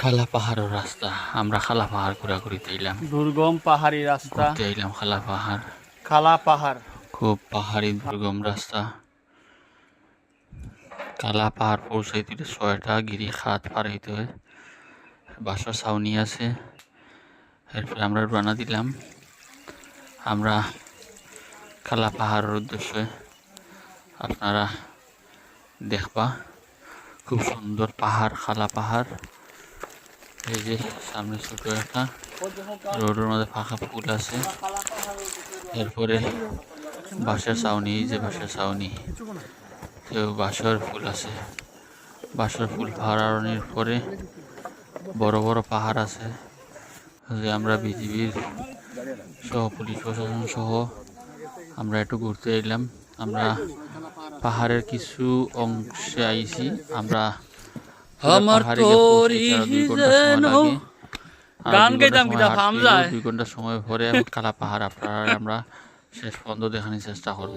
খালা পাহাড়ের রাস্তা। আমরা খালা পাহাড় ঘোরাঘুরিতে এলাম দুর্গম পাহাড়ি রাস্তা। ঘুরতে এলাম খালা পাহাড়। খালা পাহাড়। খুব পাহাড়ি দুর্গম রাস্তা। কালা পাহাড় পৌঁছাইতে ছয়টা গিরি খাত পার হইতে হয়। বাসার ছাউনি আছে। এরপরে আমরা রানা দিলাম। আমরা কালা পাহাড়ের উদ্দেশ্যে আপনারা দেখবা। খুব সুন্দর পাহাড় খালা পাহাড়। এই যে সামনে ছোট একটা রোডের মধ্যে ফাঁকা ফুল আছে। এরপরে বাঁশের ছাউনি যে বাঁশের ছাউনি। তো বাঁশের ফুল আছে। বাঁশের ফুল ফাড়ানোর পরে বড় বড় পাহাড় আছে। যে আমরা বিজিবির সহ, পুলিশ প্রশাসন সহ আমরা একটু ঘুরতে এলাম। আমরা পাহাড়ের কিছু অংশে আইছি। আমরা আমার তরি গান গাইতাম ফার্ম যায়। দুই ঘণ্টা সময় কালা পাহাড় আপনারা আমরা শেষ পর্যন্ত দেখানোর চেষ্টা করব।